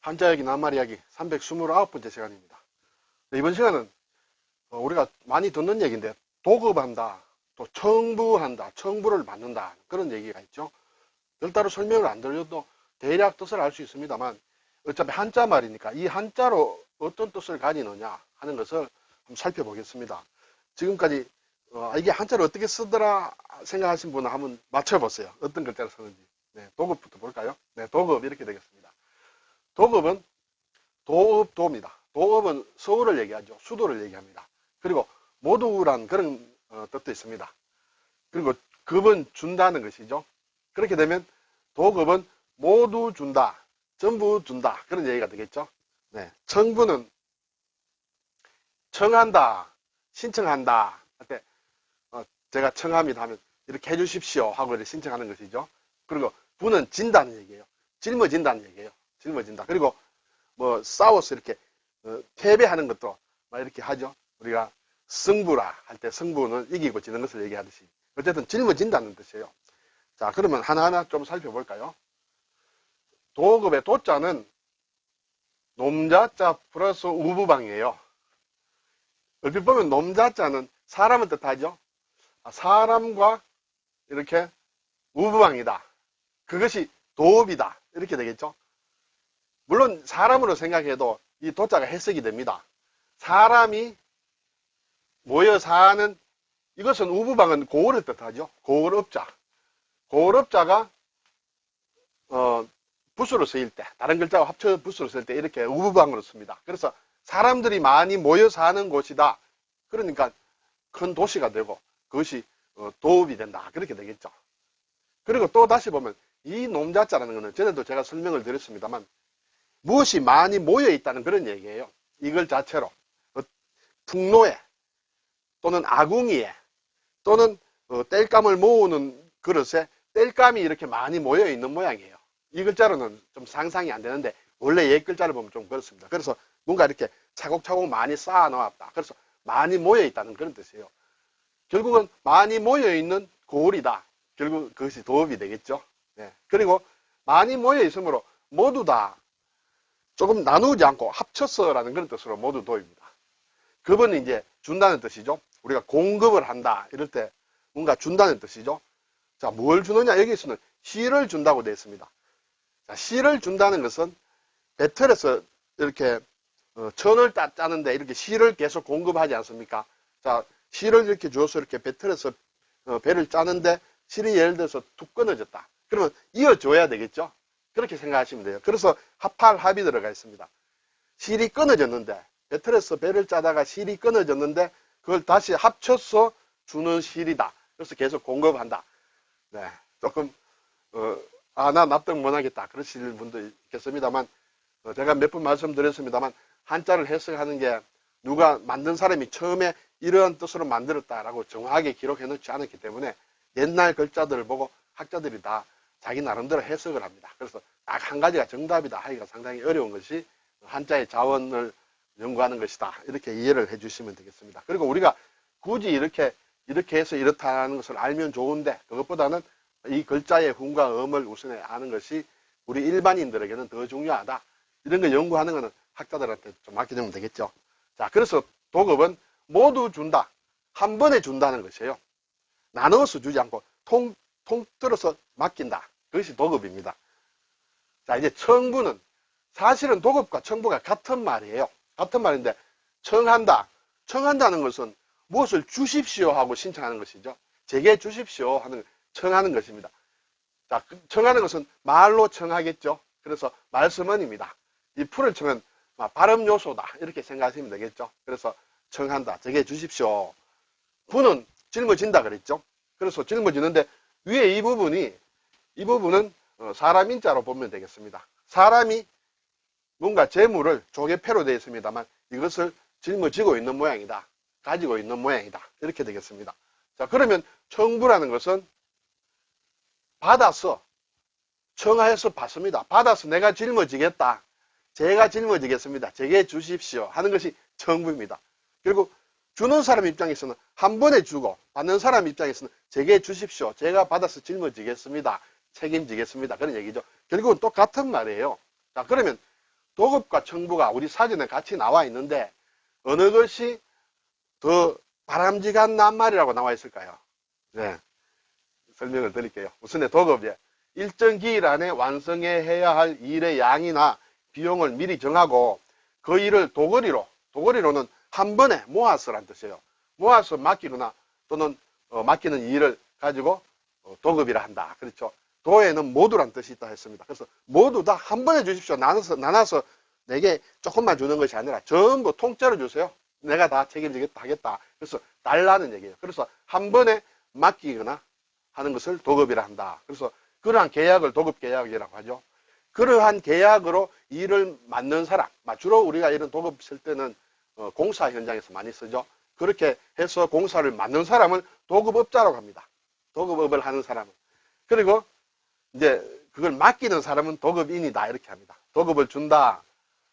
한자 이야기 낱말 이야기 329번째 시간입니다. 네, 이번 시간은 어, 우리가 많이 듣는 얘기인데 도급한다, 또 청부한다, 청부를 받는다 그런 얘기가 있죠. 별다로 설명을 안 드려도 대략 뜻을 알 수 있습니다만 어차피 한자 말이니까 이 한자로 어떤 뜻을 가지느냐 하는 것을 한번 살펴보겠습니다. 지금까지 어, 이게 한자를 어떻게 쓰더라 생각하신 분은 한번 맞춰보세요. 어떤 글자를 쓰는지. 네, 도급부터 볼까요? 네, 도급 이렇게 되겠습니다. 도급은 도읍도입니다. 도읍은 서울을 얘기하죠. 수도를 얘기합니다. 그리고 모두란 그런 어, 뜻도 있습니다. 그리고 급은 준다는 것이죠. 그렇게 되면 도급은 모두 준다, 전부 준다 그런 얘기가 되겠죠. 네, 청부는 청한다, 신청한다 할때 어, 제가 청합니다 하면 이렇게 해주십시오 하고 이렇게 신청하는 것이죠. 그리고 부는 진다는 얘기예요. 짊어진다는 얘기예요. 짊어진다. 그리고 뭐 싸워서 이렇게 어, 패배하는 것도 막 이렇게 하죠. 우리가 승부라 할 때 승부는 이기고 지는 것을 얘기하듯이 어쨌든 짊어진다는 뜻이에요. 자 그러면 하나하나 좀 살펴볼까요? 도급의 도자는 놈자자 플러스 우부방이에요. 얼핏 보면 놈자자는 사람을 뜻하죠. 아, 사람과 이렇게 우부방이다. 그것이 도읍이다. 이렇게 되겠죠. 물론 사람으로 생각해도 이 도자가 해석이 됩니다. 사람이 모여 사는 이것은 우부방은 고을을 뜻하죠. 고을업자. 고을업자가 어, 부수로 쓰일 때 다른 글자와 합쳐 부수로 쓸 때 이렇게 우부방으로 씁니다. 그래서 사람들이 많이 모여 사는 곳이다. 그러니까 큰 도시가 되고 그것이 어, 도읍이 된다. 그렇게 되겠죠. 그리고 또 다시 보면 이 놈자자라는 것은 전에도 제가 설명을 드렸습니다만 무엇이 많이 모여 있다는 그런 얘기예요. 이걸 자체로 어, 풍로에 또는 아궁이에 또는 어, 땔감을 모으는 그릇에 땔감이 이렇게 많이 모여 있는 모양이에요. 이 글자로는 좀 상상이 안 되는데 원래 옛 글자를 보면 좀 그렇습니다. 그래서 뭔가 이렇게 차곡차곡 많이 쌓아 놓았다. 그래서 많이 모여 있다는 그런 뜻이에요. 결국은 많이 모여 있는 고을이다. 결국 그것이 도읍이 되겠죠. 네. 그리고 많이 모여 있으므로 모두 다 조금 나누지 않고 합쳤어라는 그런 뜻으로 모두 도입니다. 급은 이제 준다는 뜻이죠. 우리가 공급을 한다. 이럴 때 뭔가 준다는 뜻이죠. 자, 뭘 주느냐? 여기서는 시를 준다고 되어 있습니다. 자, 시를 준다는 것은 배틀에서 이렇게 어, 천을 따, 짜는데 이렇게 시를 계속 공급하지 않습니까? 자, 시를 이렇게 주어서 이렇게 배틀에서 어, 배를 짜는데 실이 예를 들어서 툭 끊어졌다. 그러면 이어줘야 되겠죠? 그렇게 생각하시면 돼요. 그래서 합할 합이 들어가 있습니다. 실이 끊어졌는데 배틀에서 배를 짜다가 실이 끊어졌는데 그걸 다시 합쳐서 주는 실이다. 그래서 계속 공급한다. 네, 조금 어, 아, 나 납득 못하겠다. 그러실 분도 있겠습니다만 어, 제가 몇 번 말씀드렸습니다만 한자를 해석하는 게 누가 만든 사람이 처음에 이러한 뜻으로 만들었다라고 정확하게 기록해 놓지 않았기 때문에 옛날 글자들을 보고 학자들이 다 자기 나름대로 해석을 합니다. 그래서 딱 한 가지가 정답이다 하기가 상당히 어려운 것이 한자의 자원을 연구하는 것이다. 이렇게 이해를 해 주시면 되겠습니다. 그리고 우리가 굳이 이렇게 이렇게 해서 이렇다는 것을 알면 좋은데 그것보다는 이 글자의 훈과 음을 우선에 아는 것이 우리 일반인들에게는 더 중요하다. 이런 걸 연구하는 것은 학자들한테 좀 맡겨주면 되겠죠. 자, 그래서 도급은 모두 준다. 한 번에 준다는 것이에요. 나눠서 주지 않고 통, 통틀어서 맡긴다. 그것이 도급입니다. 자, 이제 청부는 사실은 도급과 청부가 같은 말이에요. 같은 말인데 청한다. 청한다는 것은 무엇을 주십시오 하고 신청하는 것이죠. 제게 주십시오 하는 청하는 것입니다. 자, 그 청하는 것은 말로 청하겠죠. 그래서 말씀은입니다. 이 풀을 청은 발음 요소다. 이렇게 생각하시면 되겠죠. 그래서 청한다. 제게 주십시오. 부는 짊어진다 그랬죠. 그래서 짊어지는데 위에 이 부분이 이 부분은 어, 사람 인자로 보면 되겠습니다. 사람이 뭔가 재물을 조개패로 되어 있습니다만 이것을 짊어지고 있는 모양이다. 가지고 있는 모양이다. 이렇게 되겠습니다. 자, 그러면 청부라는 것은 받아서 청하여서 받습니다. 받아서 내가 짊어지겠다. 제가 짊어지겠습니다. 제게 주십시오. 하는 것이 청부입니다. 그리고 주는 사람 입장에서는 한 번에 주고 받는 사람 입장에서는 제게 주십시오. 제가 받아서 짊어지겠습니다. 책임지겠습니다. 그런 얘기죠. 결국은 똑같은 말이에요. 자, 그러면 도급과 청부가 우리 사전에 같이 나와 있는데 어느 것이 더 바람직한 낱말이라고 나와 있을까요? 네. 설명을 드릴게요. 우선 도급이 일정 기일 안에 완성해야 할 일의 양이나 비용을 미리 정하고 그 일을 도거리로, 도거리로는 한 번에 모아서란 뜻이에요. 모아서 맡기거나 또는 어, 맡기는 일을 가지고 어, 도급이라 한다. 그렇죠. 도에는 모두란 뜻이 있다 했습니다. 그래서 모두 다 한 번에 주십시오. 나눠서, 나눠서 내게 조금만 주는 것이 아니라 전부 통째로 주세요. 내가 다 책임지겠다 하겠다. 그래서 달라는 얘기예요. 그래서 한 번에 맡기거나 하는 것을 도급이라 한다. 그래서 그러한 계약을 도급 계약이라고 하죠. 그러한 계약으로 일을 맡는 사람, 주로 우리가 이런 도급 쓸 때는 어, 공사 현장에서 많이 쓰죠. 그렇게 해서 공사를 맡는 사람을 도급업자라고 합니다. 도급업을 하는 사람은. 그리고 이제 그걸 맡기는 사람은 도급인이다 이렇게 합니다. 도급을 준다.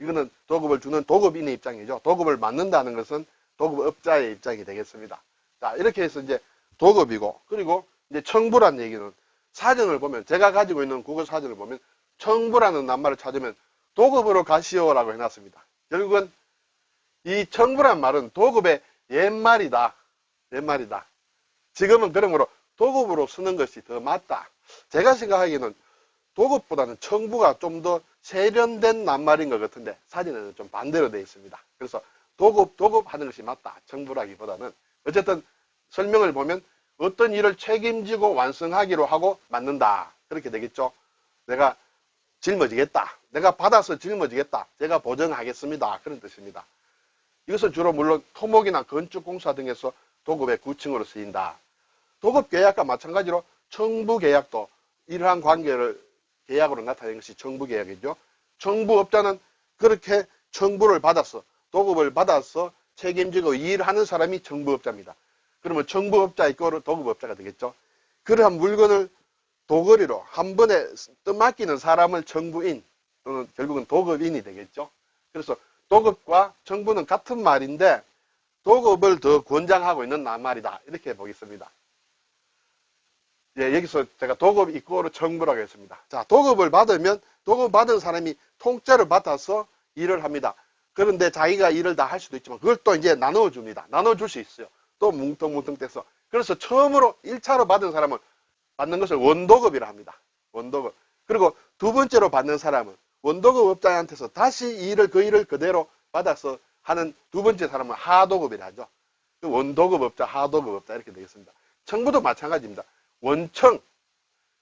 이거는 도급을 주는 도급인의 입장이죠. 도급을 맡는다는 것은 도급업자의 입장이 되겠습니다. 자 이렇게 해서 이제 도급이고 그리고 이제 청부란 얘기는 사전을 보면 제가 가지고 있는 국어 사전을 보면 청부라는 낱말을 찾으면 도급으로 가시오라고 해놨습니다. 결국은 이 청부란 말은 도급의 옛말이다. 옛말이다. 지금은 그러므로 도급으로 쓰는 것이 더 맞다. 제가 생각하기에는 도급보다는 청부가 좀 더 세련된 낱말인 것 같은데 사진에는 좀 반대로 되어 있습니다. 그래서 도급, 도급 하는 것이 맞다. 청부라기보다는 어쨌든 설명을 보면 어떤 일을 책임지고 완성하기로 하고 맞는다. 그렇게 되겠죠. 내가 짊어지겠다. 내가 받아서 짊어지겠다. 제가 보정하겠습니다. 그런 뜻입니다. 이것은 주로 물론 토목이나 건축공사 등에서 도급의 구층으로 쓰인다. 도급 계약과 마찬가지로 청부 계약도 이러한 관계를 계약으로 나타낸 것이 청부 계약이죠. 청부업자는 그렇게 청부를 받아서 도급을 받아서 책임지고 일하는 사람이 청부업자입니다. 그러면 청부업자 있고 도급업자가 되겠죠. 그러한 물건을 도거리로 한 번에 떠맡기는 사람을 청부인 또는 결국은 도급인이 되겠죠. 그래서 도급과 청부는 같은 말인데 도급을 더 권장하고 있는 낱말이다. 이렇게 보겠습니다. 예, 여기서 제가 도급 이꼬로 청부라고 했습니다. 자, 도급을 받으면 도급 받은 사람이 통째로 받아서 일을 합니다. 그런데 자기가 일을 다 할 수도 있지만 그걸 또 이제 나눠 줍니다. 나눠 줄 수 있어요. 또 뭉텅뭉텅 떼서. 그래서 처음으로 1차로 받은 사람은 받는 것을 원도급이라 합니다. 원도급. 그리고 두 번째로 받는 사람은 원도급 업자한테서 다시 일을 그 일을 그대로 받아서 하는 두 번째 사람은 하도급이라 하죠. 그 원도급 업자, 하도급 업자 이렇게 되겠습니다. 청부도 마찬가지입니다. 원청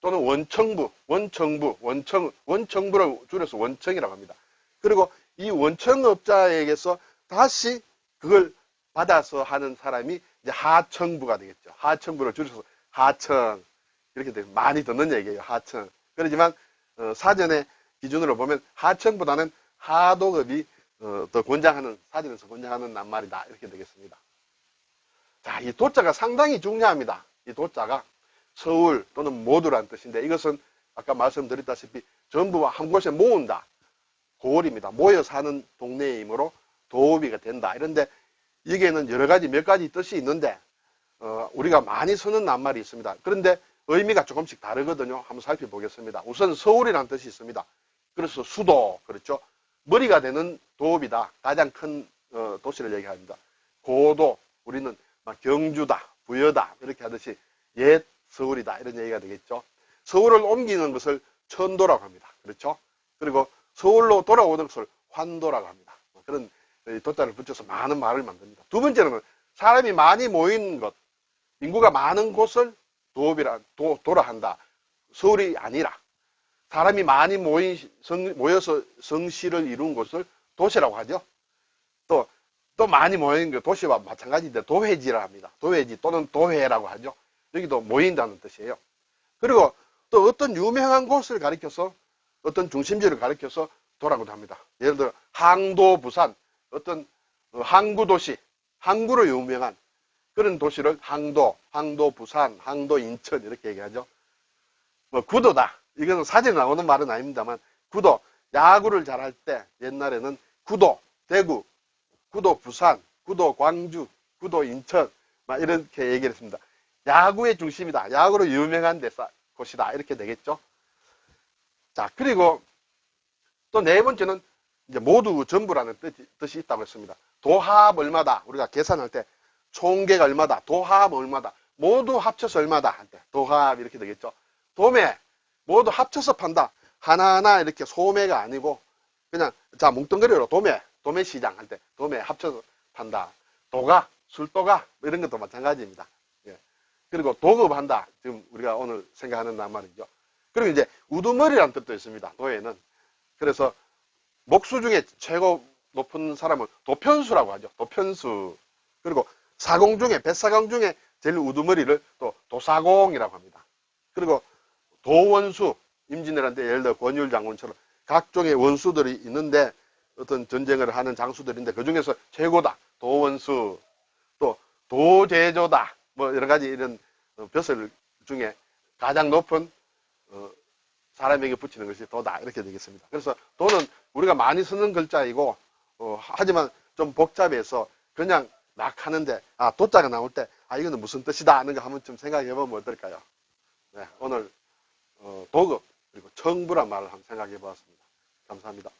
또는 원청부, 원청부, 원청, 원청부를 줄여서 원청이라고 합니다. 그리고 이 원청업자에게서 다시 그걸 받아서 하는 사람이 이제 하청부가 되겠죠. 하청부를 줄여서 하청. 이렇게 되면 많이 듣는 얘기예요. 하청. 그렇지만 어, 사전의 기준으로 보면 하청보다는 하도급이 어, 더 권장하는 사전에서 권장하는 낱말이다. 이렇게 되겠습니다. 자, 이 도자가 상당히 중요합니다. 이 도자가 서울 또는 모두란 뜻인데 이것은 아까 말씀드렸다시피 전부 한 곳에 모은다. 고을입니다. 모여 사는 동네이므로 도읍이가 된다. 이런데 여기에는 여러 가지 몇 가지 뜻이 있는데 어, 우리가 많이 쓰는 낱말이 있습니다. 그런데 의미가 조금씩 다르거든요. 한번 살펴보겠습니다. 우선 서울이라는 뜻이 있습니다. 그래서 수도 그렇죠. 머리가 되는 도읍이다. 가장 큰 어, 도시를 얘기합니다. 고도 우리는 막 경주다, 부여다 이렇게 하듯이 옛 서울이다 이런 얘기가 되겠죠. 서울을 옮기는 것을 천도라고 합니다. 그렇죠? 그리고 서울로 돌아오는 것을 환도라고 합니다. 그런 도자를 붙여서 많은 말을 만듭니다. 두 번째는 사람이 많이 모인 것, 인구가 많은 곳을 도읍이라 도, 도라 한다. 서울이 아니라 사람이 많이 모인 성, 모여서 성시를 이룬 곳을 도시라고 하죠. 또, 또 많이 모인 그 도시와 마찬가지인데 도회지라 합니다. 도회지 또는 도회라고 하죠. 여기도 모인다는 뜻이에요. 그리고 또 어떤 유명한 곳을 가리켜서 어떤 중심지를 가리켜서 도라고도 합니다. 예를 들어 항도 부산 어떤 어, 항구 도시 항구로 유명한 그런 도시를 항도, 항도 부산, 항도 인천 이렇게 얘기하죠. 뭐 구도다. 이거는 사진에 나오는 말은 아닙니다만 구도 야구를 잘할 때 옛날에는 구도 대구, 구도 부산, 구도 광주, 구도 인천 막 이렇게 얘기를 했습니다. 야구의 중심이다. 야구로 유명한 데서 곳이다. 이렇게 되겠죠. 자, 그리고 또 네 번째는 이제 모두 전부라는 뜻이, 뜻이 있다고 했습니다. 도합 얼마다 우리가 계산할 때 총계가 얼마다 도합 얼마다 모두 합쳐서 얼마다 할 때 도합 이렇게 되겠죠. 도매 모두 합쳐서 판다. 하나하나 이렇게 소매가 아니고 그냥 자 뭉뚱그리로 도매 도매 시장 할 때 도매 합쳐서 판다. 도가 술도가 뭐 이런 것도 마찬가지입니다. 예. 그리고 도급한다. 지금 우리가 오늘 생각하는 낱말이죠. 그리고 이제 우두머리라는 뜻도 있습니다. 도에는 그래서 목수 중에 최고 높은 사람을 도편수라고 하죠. 도편수. 그리고 사공 중에 뱃사공 중에 제일 우두머리를 또 도사공이라고 합니다. 그리고 도원수 임진왜란 때 예를 들어 권율 장군처럼 각종의 원수들이 있는데 어떤 전쟁을 하는 장수들인데 그 중에서 최고다 도원수 또 도제조다 뭐 여러 가지 이런 어, 벼슬 중에 가장 높은 어, 사람에게 붙이는 것이 도다 이렇게 되겠습니다. 그래서 도는 우리가 많이 쓰는 글자이고 어, 하지만 좀 복잡해서 그냥 막 하는데 아 도자가 나올 때 아 이거는 무슨 뜻이다 하는 거 한번 좀 생각해 보면 어떨까요? 네, 오늘 어, 도급 그리고 청부란 말을 한번 생각해 보았습니다. 감사합니다.